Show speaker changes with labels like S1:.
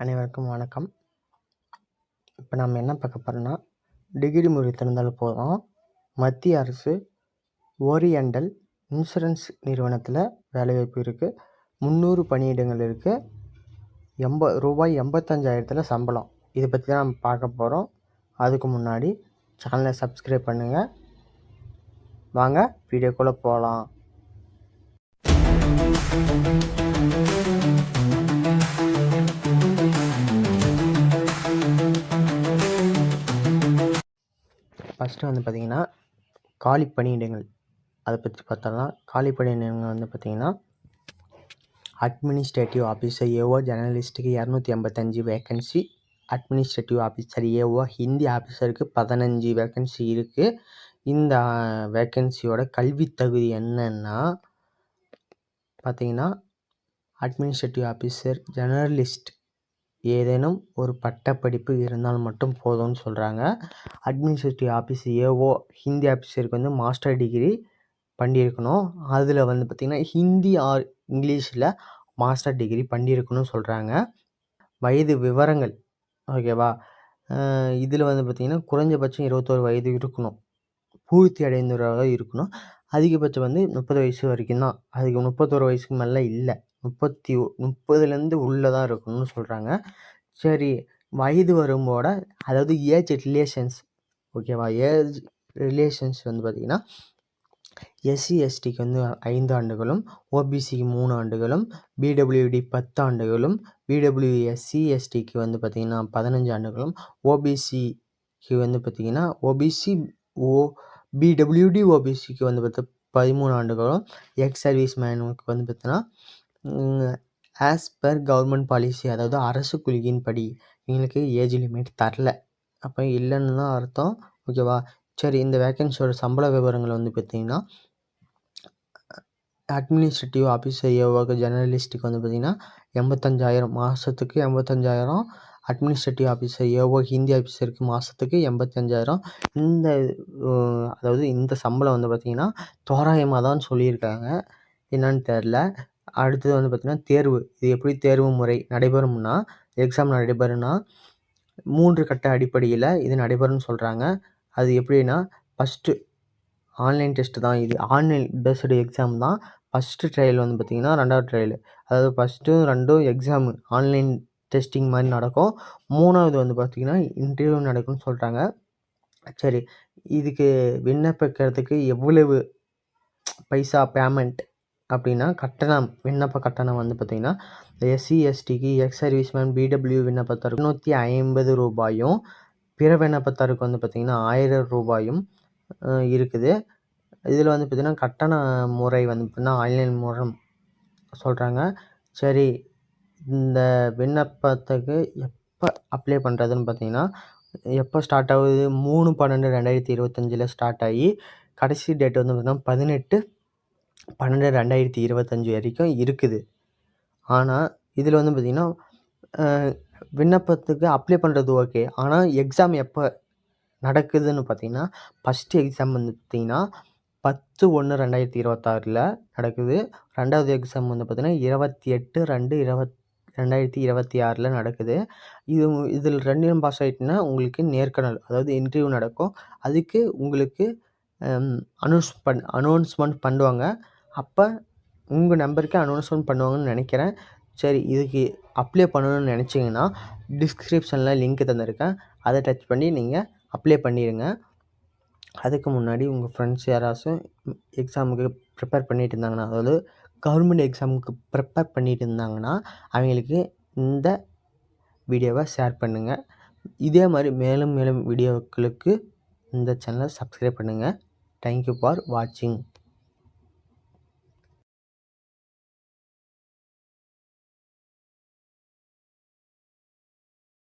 S1: அனைவருக்கும் வணக்கம். இப்போ நம்ம என்ன பார்க்க போகிறோம்னா டிகிரி முடித்திருந்தால் போதும். மத்திய அரசு ஓரியண்டல் இன்சூரன்ஸ் நிறுவனத்தில் வேலைவாய்ப்பு இருக்குது முந்நூறு பணியிடங்கள் இருக்குது எண்ப ரூபாய் எண்பத்தஞ்சாயிரத்தில் சம்பளம். இதை பற்றி தான் நம்ம பார்க்க போகிறோம் அதுக்கு முன்னாடி சேனலை சப்ஸ்கிரைப் பண்ணுங்கள் வாங்க வீடியோக்குள்ளே போகலாம் ஃபஸ்ட்டு வந்து பார்த்திங்கன்னா காலி பணியிடங்கள். அதை பற்றி பார்த்தோம்னா காலி பணியிடங்கள் வந்து பார்த்திங்கன்னா அட்மினிஸ்ட்ரேட்டிவ் ஆஃபீஸர் ஏஓ ஜெர்னலிஸ்ட்டுக்கு இரநூத்தி எண்பத்தஞ்சு vacancy administrative officer AO Hindi ஆஃபீஸருக்கு பதினஞ்சு வேக்கன்சி இருக்குது இந்த வேக்கன்சியோட கல்வி தகுதி என்னன்னா பார்த்திங்கன்னா அட்மினிஸ்ட்ரேட்டிவ் ஆஃபீஸர் ஜெர்னலிஸ்ட் ஏதேனும் ஒரு பட்டப்படிப்பு இருந்தால் மட்டும் போதும்னு சொல்கிறாங்க அட்மினிஸ்ட்ரேட்டிவ் ஆஃபீஸ் ஏஓ ஹிந்தி ஆஃபீஸருக்கு வந்து மாஸ்டர் டிகிரி பண்ணியிருக்கணும். அதில் வந்து பார்த்திங்கன்னா ஹிந்தி ஆர் இங்கிலீஷில் மாஸ்டர் டிகிரி பண்ணியிருக்கணும்னு சொல்கிறாங்க வயது விவரங்கள் ஓகேவா இதில் வந்து பார்த்திங்கன்னா குறைஞ்சபட்சம் இருபத்தோரு வயது இருக்கணும். பூர்த்தி அடைந்தவராக இருக்கணும். அதிகபட்சம் வந்து முப்பது வயசு வரைக்கும் தான் அதுக்கு முப்பத்தோரு வயசுக்கு மேலே இல்லை. முப்பத்தி முப்பதுலேருந்து உள்ளே தான் இருக்கணும்னு சொல்கிறாங்க சரி வயது வரும்போட அதாவது ஏஜ் ரிலேஷன்ஸ் ஓகேவா ஏஜ் ரிலேஷன்ஸ் வந்து பார்த்திங்கன்னா எஸ்சி எஸ்டிக்கு வந்து ஐந்து ஆண்டுகளும் ஓபிசிக்கு மூணு ஆண்டுகளும் பிடபிள்யூடி பத்து ஆண்டுகளும் பிடபிள்யூ எஸ்சி எஸ்டிக்கு வந்து பார்த்திங்கன்னா பதினஞ்சு ஆண்டுகளும் ஓபிசிக்கு வந்து பார்த்திங்கன்னா ஓபிசி ஓ பிடபிள்யூடி ஓபிசிக்கு வந்து பார்த்தா பதிமூணு ஆண்டுகளும் எக்ஸ் சர்வீஸ் மேனுக்கு வந்து பார்த்தீங்கன்னா ஆஸ் பர் கவர்மெண்ட் பாலிசி அதாவது அரசு கொள்கையின்படி இவங்களுக்கு ஏஜ் லிமிட் தரல. அப்போ இல்லைன்னு தான் அர்த்தம் ஓகேவா சரி இந்த வேக்கன்சியோட சம்பள விவரங்கள் வந்து பார்த்திங்கன்னா அட்மினிஸ்ட்ரேட்டிவ் ஆஃபீஸர் ஏஓக்கு ஜெர்னலிஸ்ட்டுக்கு வந்து பார்த்திங்கன்னா எண்பத்தஞ்சாயிரம் மாதத்துக்கு எண்பத்தஞ்சாயிரம் அட்மினிஸ்ட்ரேட்டிவ் ஆஃபீஸர் யோகோ ஹிந்தி ஆஃபீஸருக்கு மாதத்துக்கு எண்பத்தஞ்சாயிரம். இந்த அதாவது இந்த சம்பளம் வந்து பார்த்திங்கன்னா தோராயமாக தான் சொல்லியிருக்காங்க. என்னன்னு தெரில அடுத்தது வந்து பார்த்திங்கன்னா தேர்வு. இது எப்படி தேர்வு முறை நடைபெறும்னா எக்ஸாம் நடைபெறும்னா மூன்று கட்ட அடிப்படையில் இது நடைபெறும்னு சொல்கிறாங்க அது எப்படின்னா ஃபஸ்ட்டு ஆன்லைன் டெஸ்ட்டு தான் இது. ஆன்லைன் பேஸ்டு எக்ஸாம் தான் ஃபஸ்ட்டு ட்ரையல் வந்து பார்த்திங்கன்னா ரெண்டாவது ட்ரையல் அதாவது ஃபஸ்ட்டும் ரெண்டும் எக்ஸாமு ஆன்லைன் டெஸ்டிங் மாதிரி நடக்கும். மூணாவது வந்து பார்த்திங்கன்னா இன்டர்வியூ நடக்கும்னு சொல்கிறாங்க சரி இதுக்கு விண்ணப்பிக்கிறதுக்கு எவ்வளவு பைசா பேமெண்ட் அப்படின்னா கட்டணம் விண்ணப்ப கட்டணம் வந்து பார்த்திங்கன்னா எஸ்சி எஸ்டிக்கு எக்ஸ் சர்வீஸ்மேன் பிடபிள்யூ விண்ணப்பத்தாருக்கு நூற்றி ஐம்பது ரூபாயும் பிற விண்ணப்பத்தாருக்கு வந்து பார்த்திங்கன்னா ஆயிரம் ரூபாயும் இருக்குது. இதில் வந்து பார்த்திங்கன்னா கட்டண முறை வந்து பார்த்திங்கன்னா ஆன்லைன் மூலம் சொல்கிறாங்க சரி இந்த விண்ணப்பத்துக்கு எப்போ அப்ளை பண்ணுறதுன்னு பார்த்தீங்கன்னா எப்போ ஸ்டார்ட் ஆகுது? மூணு பன்னெண்டு ரெண்டாயிரத்தி இருபத்தஞ்சில் ஸ்டார்ட் ஆகி கடைசி டேட் வந்து பார்த்திங்கன்னா பதினெட்டு பன்னெண்டு ரெண்டாயிரத்தி இருபத்தஞ்சி வரைக்கும் இருக்குது. ஆனால் இதில் வந்து பார்த்திங்கன்னா விண்ணப்பத்துக்கு அப்ளை பண்ணுறது ஓகே ஆனால் எக்ஸாம் எப்போ நடக்குதுன்னு பார்த்தீங்கன்னா ஃபஸ்ட்டு எக்ஸாம் வந்து பார்த்திங்கன்னா பத்து ஒன்று ரெண்டாயிரத்தி இருபத்தாறில் நடக்குது. ரெண்டாவது எக்ஸாம் வந்து பார்த்திங்கன்னா இருபத்தி எட்டு ரெண்டு இருபத் ரெண்டாயிரத்தி இருபத்தி ஆறில் நடக்குது. இது இதில் ரெண்டும் பாஸ் ஆகிட்டுனா உங்களுக்கு நேர்காணல் அதாவது இன்டர்வியூ நடக்கும். அதுக்கு உங்களுக்கு அனௌன்ஸ் பண் அனௌன்ஸ்மெண்ட் பண்ணுவாங்க. அப்போ உங்கள் நம்பருக்கு அனௌன்ஸ்மெண்ட் பண்ணுவாங்கன்னு நினைக்கிறேன். சரி இதுக்கு அப்ளை பண்ணணும்னு நினச்சிங்கன்னா டிஸ்கிரிப்ஷனில் லிங்க் தந்திருக்கேன். அதை டச் பண்ணி நீங்கள் அப்ளை பண்ணிடுங்க அதுக்கு முன்னாடி உங்கள் ஃப்ரெண்ட்ஸ் யாராச்சும் எக்ஸாமுக்கு ப்ரிப்பேர் பண்ணிகிட்டு இருந்தாங்கன்னா அதாவது கவர்மெண்ட் எக்ஸாமுக்கு ப்ரிப்பேர் பண்ணிகிட்டு இருந்தாங்கன்னா அவங்களுக்கு இந்த வீடியோவை ஷேர் பண்ணுங்கள் இதே மாதிரி மேலும் மேலும் வீடியோக்களுக்கு இந்த சேனலை சப்ஸ்கிரைப் பண்ணுங்கள் தேங்க்யூ ஃபார் வாட்சிங்